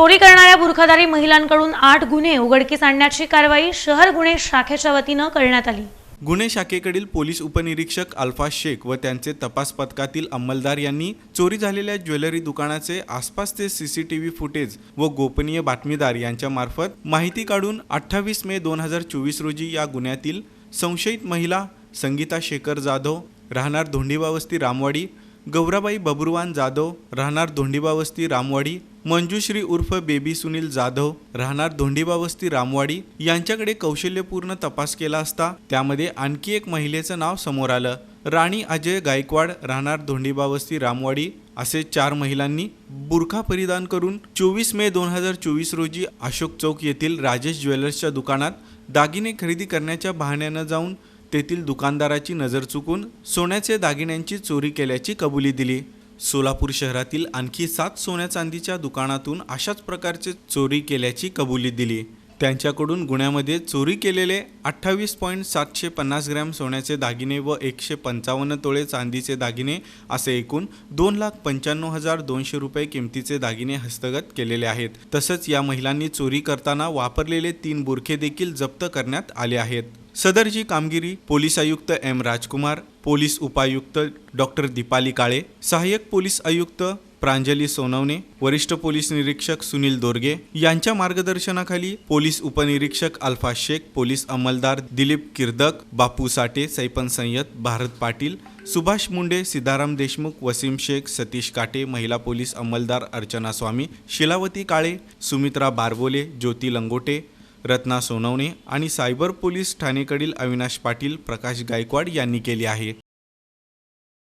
चोरी करणाऱ्या बुरखादारी महिलांकडून आठ गुन्हे उघडकीस आणण्याची कारवाई शहर गुन्हे शाखेच्या वतीनं करण्यात आली. गुन्हे शाखेकडील पोलीस उपनिरीक्षक अल्फाज शेख व त्यांचे तपास पथकातील अंमलदार यांनी चोरी झालेल्या ज्वेलरी दुकानाचे आसपासचे सीसीटीव्ही फुटेज व गोपनीय बातमीदार यांच्या मार्फत माहिती काढून अठ्ठावीस मे दोन हजार चोवीस रोजी या गुन्ह्यातील संशयित महिला संगीता शेखर जाधव राहणार धोंडीबावस्ती रामवाडी गौराबाई बबुरवान जाधव राहणार धोंडीबावस्ती रामवाडी मंजुश्री उर्फ बेबी सुनील जाधव राहणार धोंडीबावस्ती रामवाडी यांच्याकडे कौशल्यपूर्ण तपास केला असता त्यामध्ये आणखी एक महिलेचं नाव समोर आलं. राणी अजय गायकवाड राहणार धोंडीबावस्ती रामवाडी असे चार महिलांनी बुरखा परिधान करून चोवीस मे दोन हजार चोवीस रोजी अशोक चौक येथील राजेश ज्वेलर्सच्या दुकानात दागिने खरेदी करण्याच्या बहाण्यानं जाऊन तेथील दुकानदाराची नजर चुकून सोन्याचे दागिन्यांची चोरी केल्याची कबुली दिली. सोलापूर शहरातील आणखी सात सोन्या चांदीच्या दुकानातून अशाच प्रकारचे चोरी केल्याची कबुली दिली. त्यांच्याकडून गुन्ह्यामध्ये चोरी केलेले अठ्ठावीस पॉईंट सातशे पन्नास ग्रॅम सोन्याचे दागिने व एकशे पंचावन्न तोळे चांदीचे दागिने असे एकूण दोन लाख पंच्याण्णव हजार दोनशे रुपये किमतीचे दागिने हस्तगत केलेले आहेत. तसंच या महिलांनी चोरी करताना वापरलेले तीन बुरखे देखील जप्त करण्यात आले आहेत. सदरची कामगिरी पोलीस आयुक्त एम राजकुमार पोलीस उपायुक्त डॉक्टर दीपाली काळे सहाय्यक पोलीस आयुक्त प्रांजली सोनवणे वरिष्ठ पोलीस निरीक्षक सुनील दोरगे यांच्या मार्गदर्शनाखाली पोलीस उपनिरीक्षक अल्फा शेख पोलीस अंमलदार दिलीप किर्दक बापू साठे सैपन सय्यद भारत पाटील सुभाष मुंडे सिद्धाराम देशमुख वसीम शेख सतीश काटे महिला पोलीस अंमलदार अर्चना स्वामी शिलावती काळे सुमित्रा बारबोले ज्योती लंगोटे रत्ना सोनवणे आणि सायबर पोलीस ठाणेकडील अविनाश पाटील प्रकाश गायकवाड यांनी केली आहे.